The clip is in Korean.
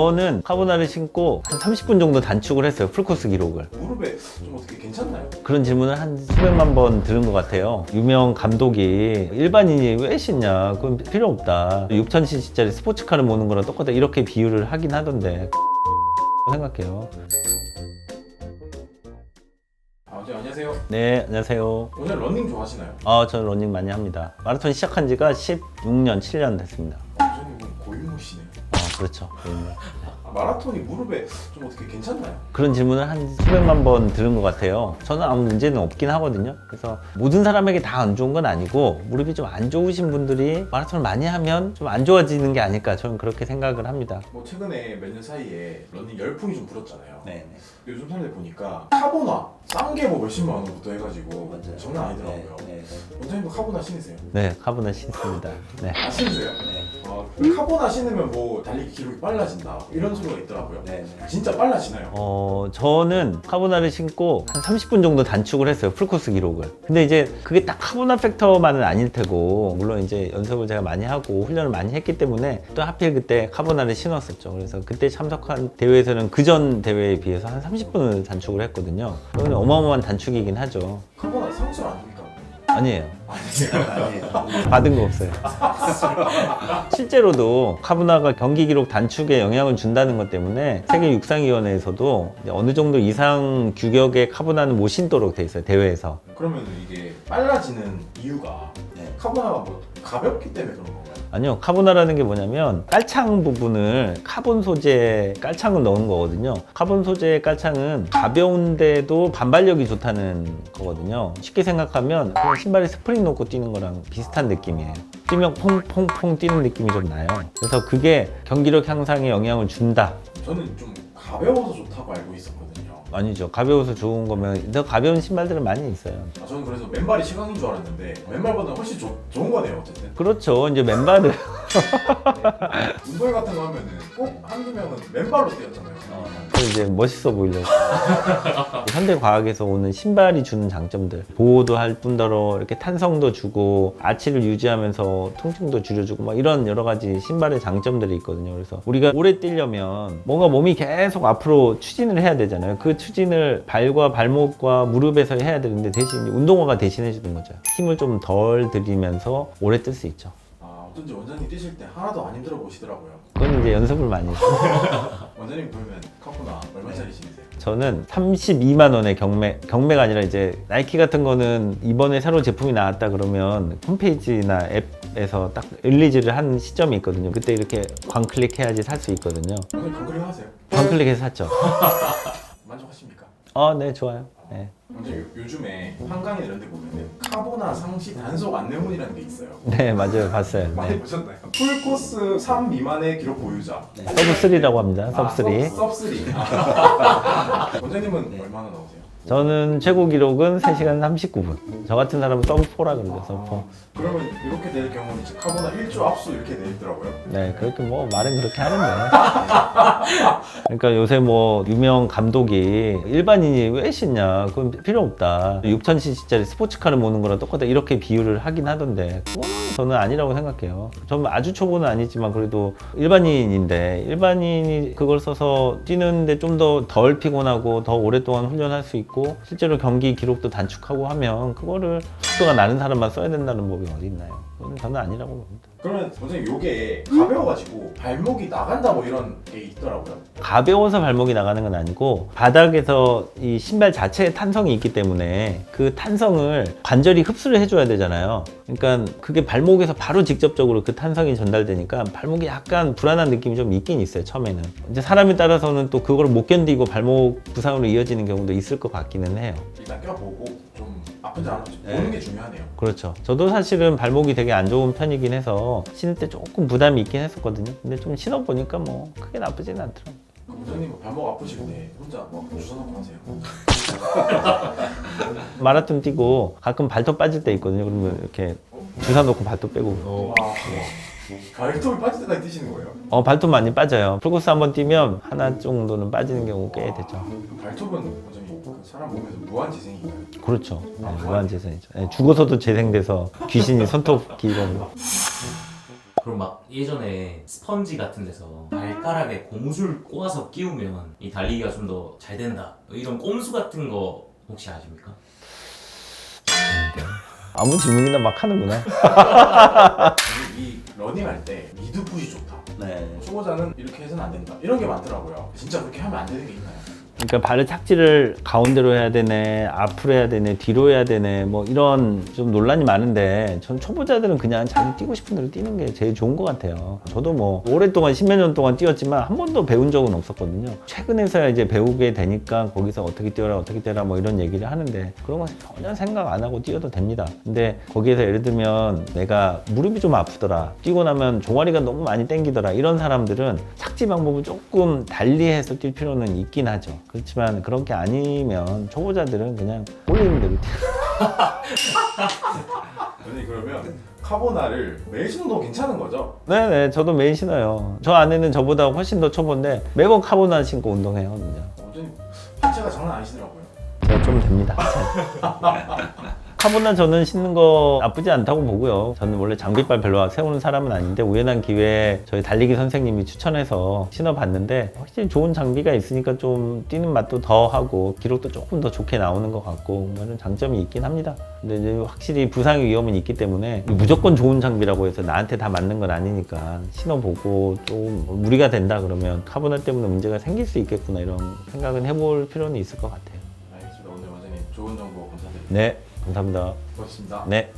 저는 카보나를 신고 한 30분 정도 단축을 했어요. 풀코스 기록을. 무릎에 좀 어떻게 괜찮나요? 그런 질문을 한 수백만 번 들은 것 같아요. 유명 감독이 일반인이 왜 신냐? 그건 필요 없다. 6,000cc짜리 스포츠카를 모는 거랑 똑같다. 이렇게 비유를 하긴 하던데. 생각해요. 아, 네, 안녕하세요. 네, 안녕하세요. 오늘 러닝 좋아하시나요? 아, 저는 러닝 많이 합니다. 마라톤 시작한 지가 16년, 7년 됐습니다. 저는 뭐 고인물이시네요. 아, 그렇죠. 네. 아, 마라톤이 무릎에 좀 어떻게 괜찮나요? 그런 질문을 한 수백만 번 들은 것 같아요. 저는 아무 문제는 없긴 하거든요. 그래서 모든 사람에게 다 안 좋은 건 아니고 무릎이 좀 안 좋으신 분들이 마라톤을 많이 하면 좀 안 좋아지는 게 아닐까 저는 그렇게 생각을 합니다. 뭐 최근에 몇 년 사이에 러닝 열풍이 좀 불었잖아요. 네. 요즘 사람들 보니까 카보나 싼 게 뭐 몇십만 원부터 해가지고 맞아요. 장난 아니더라고요. 네. 원장님도 카보나 신으세요? 네, 카보나 신습니다. 네. 아 신으세요? 아, 그 카보나 신으면 뭐 달리기 기록이 빨라진다 이런 소리가 있더라고요. 진짜 빨라지나요? 어, 저는 카보나를 신고 한 30분 정도 단축을 했어요. 풀코스 기록을. 근데 이제 그게 딱 카보나 팩터만은 아닐 테고, 물론 이제 연습을 제가 많이 하고 훈련을 많이 했기 때문에 또 하필 그때 카보나를 신었었죠. 그래서 그때 참석한 대회에서는 그전 대회에 비해서 한 30분을 단축을 했거든요. 그건 어마어마한 단축이긴 하죠. 카보나 아닙니까? 아니에요. 아니에요. 받은 거 없어요. 실제로도 카보나가 경기 기록 단축에 영향을 준다는 것 때문에 세계 육상위원회에서도 이제 어느 정도 이상 규격의 카보나는 못 신도록 돼 있어요 대회에서. 그러면 이게 빨라지는 이유가 카보나가 뭐 가볍기 때문에 그런 건가요? 아니요 카보나라는 게 뭐냐면 깔창 부분을 카본 소재 깔창을 넣은 거거든요. 카본 소재 깔창은 가벼운데도 반발력이 좋다는 거거든요. 쉽게 생각하면 신발에 스프링 놓고 뛰는 거랑 비슷한 느낌이에요. 뛰면 퐁퐁퐁 뛰는 느낌이 좀 나요. 그래서 그게 경기력 향상에 영향을 준다. 저는 좀 가벼워서 좋다고 알고 있었거든요. 아니죠. 가벼워서 좋은 거면 더 가벼운 신발들은 많이 있어요. 아, 저는 그래서 맨발이 최강인 줄 알았는데 맨발보다 훨씬 좋- 좋은 거네요 어쨌든. 그렇죠. 이제 맨발을 운동 같은 거 하면은 꼭 한두 명은 맨발로 뛰었잖아요. 그 이제 멋있어 보이려고. 현대 과학에서 오는 신발이 주는 장점들. 보호도 할 뿐더러 이렇게 탄성도 주고 아치를 유지하면서 통증도 줄여주고 막 이런 여러 가지 신발의 장점들이 있거든요. 그래서 우리가 오래 뛰려면 뭔가 몸이 계속 앞으로 추진을 해야 되잖아요. 그 추진을 발과 발목과 무릎에서 해야 되는데 대신 운동화가 대신해 주는 거죠. 힘을 좀 덜 들이면서 오래 뜰 수 있죠. 아 어쩐지 원장님 뛰실 때 하나도 안 힘들어 보시더라고요. 그건 이제 연습을 많이 해서. 원장님 그러면 카보나 얼마짜리 신으세요? 저는 32만 원의 경매, 경매가 아니라 이제 나이키 같은 거는 이번에 새로 제품이 나왔다 그러면 홈페이지나 앱에서 딱 릴리즈를 한 시점이 있거든요. 그때 이렇게 광클릭해야지 살 수 있거든요. 원장님 강그림 하세요? 광클릭해서 샀죠. 만족하십니까? 아, 네, 좋아요. 네. 원장님 요- 요즘에 한강에 이런 데 보면은 카보나 상시 단속 안내문이라는 게 있어요. 네, 맞아요. 봤어요. 많이 네. 보셨나요? 풀코스 3 미만의 기록 보유자. 서브 3라고 합니다. 서브3. 섭, 섭3. 원장님은 얼마나 나오세요? 저는 최고 기록은 3시간 39분. 저 같은 사람은 서브4라 그러죠, 서브4. 그러면 이렇게 될 경우는 이제 카보나 1조 압수 이렇게 돼 있더라고요. 네, 그렇게 뭐 말은 그렇게 하는데. 그러니까 요새 뭐 유명 감독이 일반인이 왜 신냐? 그건 필요 없다. 6,000cc짜리 스포츠카를 모는 거랑 똑같다. 이렇게 비유를 하긴 하던데. 그거는 저는 아니라고 생각해요. 저는 아주 초보는 아니지만 그래도 일반인인데 일반인이 그걸 써서 뛰는데 좀 더 덜 피곤하고 더 오랫동안 훈련할 수 있고 실제로 경기 기록도 단축하고 하면 그거를 속도가 나는 사람만 써야 된다는 법이 어디 있나요? 그건 저는 아니라고 봅니다. 그러면 원장님 요게 가벼워가지고 발목이 나간다 뭐 이런 게 있더라고요. 가벼워서 발목이 나가는 건 아니고 바닥에서 이 신발 자체에 탄성이 있기 때문에 그 탄성을 관절이 흡수를 해줘야 되잖아요. 그러니까 그게 발목에서 바로 직접적으로 그 탄성이 전달되니까 발목이 약간 불안한 느낌이 좀 있긴 있어요. 처음에는 이제 사람에 따라서는 또 그걸 못 견디고 발목 부상으로 이어지는 경우도 있을 것 같기는 해요. 일단 껴보고 좀 아픈지 네. 보는 게 중요하네요. 그렇죠. 저도 사실은 발목이 되게 안 좋은 편이긴 해서 신을 때 조금 부담이 있긴 했었거든요. 근데 좀 신어 보니까 뭐 크게 나쁘진 않더라고요. 원장님 발목 아프실 때 혼자 막 주사 놓고 하세요? 마라톤 뛰고 가끔 발톱 빠질 때 있거든요. 그러면 이렇게 주사 놓고 발톱 빼고. 와 발톱이 빠질 때까지 뛰시는 거예요? 어, 발톱 많이 빠져요. 풀코스 한번 뛰면 하나 정도는 빠지는 경우 꽤 되죠. 그 발톱은 그 사람 몸에서 무한 재생인가요? 그렇죠. 네, 무한 재생이죠. 네, 죽어서도 재생돼서 귀신이 손톱 기고. 그럼 막 예전에 스펀지 같은 데서 발가락에 고무줄 꼬아서 끼우면 이 달리기가 좀 더 잘 된다. 이런 꼼수 같은 거 혹시 아십니까? 아무 질문이나 막 하는구나. 이, 이 러닝할 때 미드 풋이 좋다. 네. 초보자는 이렇게 해서는 안 된다. 이런 게 많더라고요. 진짜 그렇게 하면 안 되는 게 있나요? 그러니까 발을 착지를 가운데로 해야 되네, 앞으로 해야 되네, 뒤로 해야 되네, 뭐 이런 좀 논란이 많은데 전 초보자들은 그냥 자기 뛰고 싶은 대로 뛰는 게 제일 좋은 것 같아요. 저도 뭐 오랫동안 십몇 년 동안 뛰었지만 한 번도 배운 적은 없었거든요. 최근에서야 이제 배우게 되니까 거기서 어떻게 뛰어라, 어떻게 뛰어라 뭐 이런 얘기를 하는데 그런 거 전혀 생각 안 하고 뛰어도 됩니다. 근데 거기에서 예를 들면 내가 무릎이 좀 아프더라, 뛰고 나면 종아리가 너무 많이 땡기더라 이런 사람들은 착지 방법을 조금 달리해서 뛸 필요는 있긴 하죠. 그렇지만 그런 게 아니면 초보자들은 그냥 올리는 대로. 선생님 그러면 카보나를 매일 신어도 괜찮은 거죠? 네네, 저도 매일 신어요. 저 아내는 저보다 훨씬 더 초보인데 매번 카보나 신고 운동해요, 진짜. 완전 하체가 장난 아니시더라고요. 제가 좀 됩니다. 카보나 저는 신는 거 나쁘지 않다고 보고요. 저는 원래 장비빨 별로 세우는 사람은 아닌데 우연한 기회에 저희 달리기 선생님이 추천해서 신어봤는데 확실히 좋은 장비가 있으니까 좀 뛰는 맛도 더 하고 기록도 조금 더 좋게 나오는 것 같고 뭐 이런 장점이 있긴 합니다. 근데 이제 확실히 부상의 위험은 있기 때문에 무조건 좋은 장비라고 해서 나한테 다 맞는 건 아니니까 신어보고 좀 무리가 된다 그러면 카보나 때문에 문제가 생길 수 있겠구나 이런 생각은 해볼 필요는 있을 것 같아요. 알겠습니다. 오늘 원장님 좋은 정보 감사드립니다. 네, 감사합니다. 고맙습니다. 네.